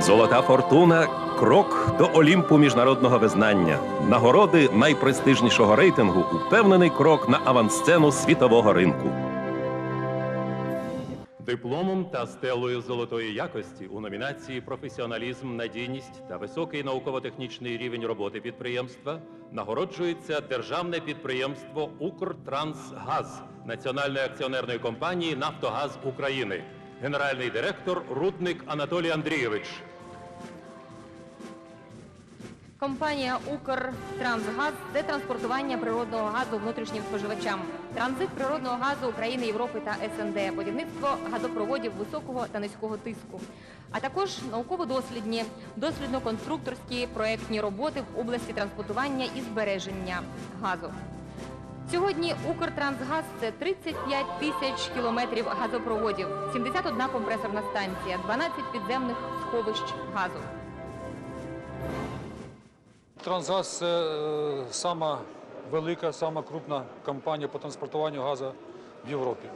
Золота фортуна крок до Олімпу міжнародного визнання. Нагороди найпрестижнішого рейтингу упевнений крок на авансцену світового ринку. Дипломом та стелою золотої якості у номінації Професіоналізм, надійність та високий науково-технічний рівень роботи підприємства нагороджується державне підприємство Укртрансгаз Національної акціонерної компанії Нафтогаз України. Генеральний директор Рудник Анатолій Андрійович. Компанія Укртрансгаз це транспортування природного газу внутрішнім споживачам, транзит природного газу України, Європи та СНД, будівництво газопроводів високого та низького тиску, а також науково-дослідні, дослідно-конструкторські проектні роботи в області транспортування і збереження газу. Сьогодні Укртрансгаз це 35 тисяч кілометрів газопроводів, 71 компресорна станція, 12 підземних сховищ газу. Трансгаз це е, сама велика, сама крупна компанія по транспортуванню газу в Європі.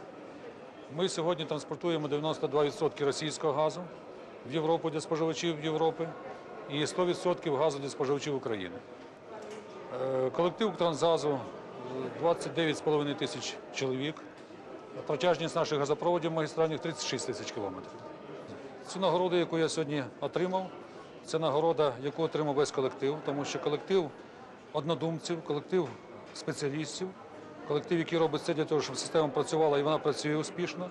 Ми сьогодні транспортуємо 92% російського газу в Європу для споживачів Європи і 100% газу для споживачів України. Е, Колектив Трансгазу 29,5 тисяч чоловік. Протяжність наших газопроводів магістральних 36 тисяч кілометрів. Цю нагороду, яку я сьогодні отримав, це нагорода, яку отримав весь колектив, тому що колектив однодумців, колектив спеціалістів, колектив, який робить все для того, щоб система працювала і вона працює успішно.